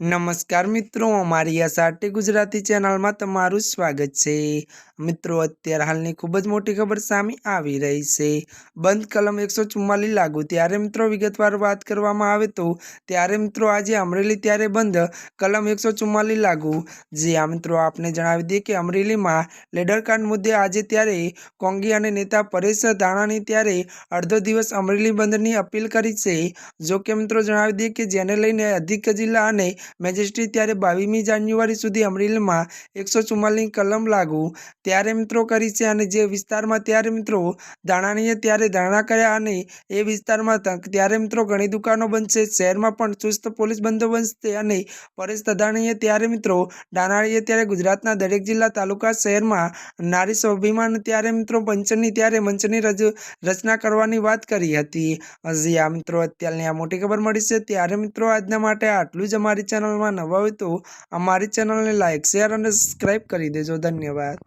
નમસ્કાર મિત્રો અમારી આ સાટી ગુજરાતી ચેનલમાં તમારું સ્વાગત છે. મિત્રો, અત્યારે હાલની ખૂબ જ મોટી ખબર સામે આવી રહી છે. બંધ કલમ એકસો ચુમ્માલીસ લાગુ. ત્યારે મિત્રો, વિગતવાર વાત કરવામાં આવે તો, ત્યારે મિત્રો, આજે અમરેલી ત્યારે બંધ કલમ એકસો ચુમ્માલીસ લાગુ. જે આ મિત્રો, આપને જણાવી દઈએ કે અમરેલીમાં લેડર કાર્ડ મુદ્દે આજે ત્યારે કોંગી અને નેતા પરેશ ધાણાની ત્યારે અડધો દિવસ અમરેલી બંધની અપીલ કરી છે. જો કે મિત્રો, જણાવી દઈએ કે જેને લઈને અધિક જિલ્લા અને મેજિસ્ટ્રેટ ત્યારે બાવીમી જાન્યુઆરી સુધી અમરેલીમાં એકસો ચુમ્માલીસની કલમ લાગુ. ત્યારે મિત્રો કરી છે અને જે વિસ્તારમાં ત્યારે મિત્રો ધાણાણીએ ત્યારે ધારણા કર્યા અને એ વિસ્તારમાં ત્યારે મિત્રો ઘણી દુકાનો બનશે શહેરમાં પણ ચુસ્ત પોલીસ બંદોબસ્ત અને પરેશ તદાણીએ ત્યારે મિત્રો ડાનાણીએ ત્યારે ગુજરાતના દરેક જિલ્લા તાલુકા શહેરમાં નારી સ્વાભિમાન ત્યારે મિત્રો પંચની ત્યારે મંચની રચના કરવાની વાત કરી હતી. હજી આ મિત્રો અત્યારની આ મોટી ખબર મળી છે. ત્યારે મિત્રો આજના માટે આટલું જ અમારી ચેનલમાં નવા હોય તો અમારી ચેનલને લાઇક શેર અને સબસ્ક્રાઈબ કરી દેજો. ધન્યવાદ.